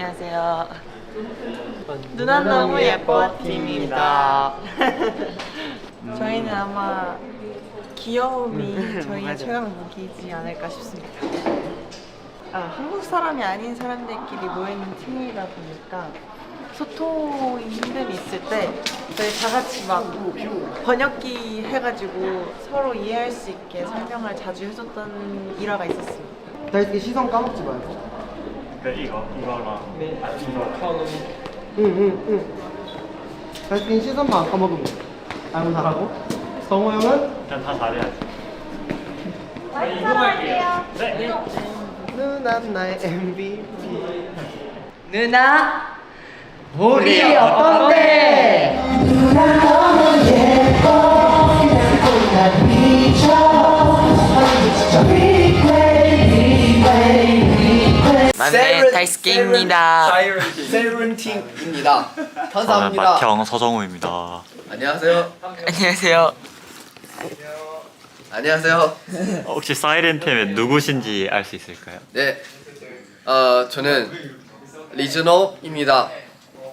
안녕하세요. 누나 너무 예뻐 팀입니다. 저희는 아마 귀여움이 저희의 최강 무기이지 않을까 싶습니다. 아, 한국 사람이 아닌 사람들끼리 모여있는 팀이다 보니까 소통이 힘듦이 있을 때 저희 다 같이 막 번역기 해가지고 서로 이해할 수 있게 설명을 자주 해줬던 일화가 있었습니다. 다이스키 시선 까먹지 말고. 그 이거 이거랑 네. 이거 응응응. 다이스키 시선만 안 까먹으면 돼. 다른 잘하고. 성호 형은 그냥 다 잘해야지. 누나 나의 MVP. 누나 우리 어떤데? 만네 다이스케입니다. 세븐틴입니다. 저는 감사합니다. 맏형 서정우입니다. 안녕하세요. 안녕하세요. 안녕하세요. 어, 혹시 사이렌템의 누구신지 알 수 있을까요? 네, 어 저는 리즈노입니다.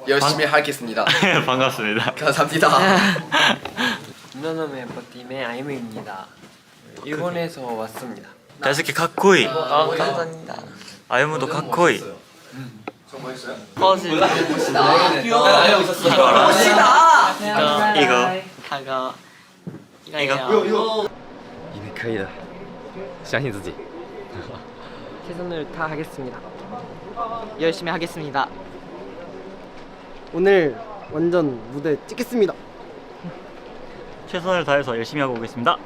열심히 하겠습니다. 반갑습니다. 감사합니다. 누나노의 버팀의 아이무입니다. 일본에서 왔습니다. 다이스키 카코이. 아 감사합니다. 아이무도 카코이. 버즈 알고 있었어. 멋지다. 이거. 다가 이거. 이거 你们可以的，相信自己。 최선을 다하겠습니다. 열심히 하겠습니다. 오늘 완전 무대 찍겠습니다. 최선을 다해서 열심히 하고 오겠습니다.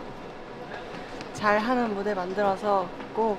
잘하는 무대 만들어서 꼭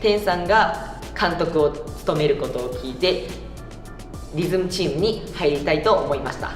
天さんが監督を務めることを聞いてリズムチームに入りたいと思いました。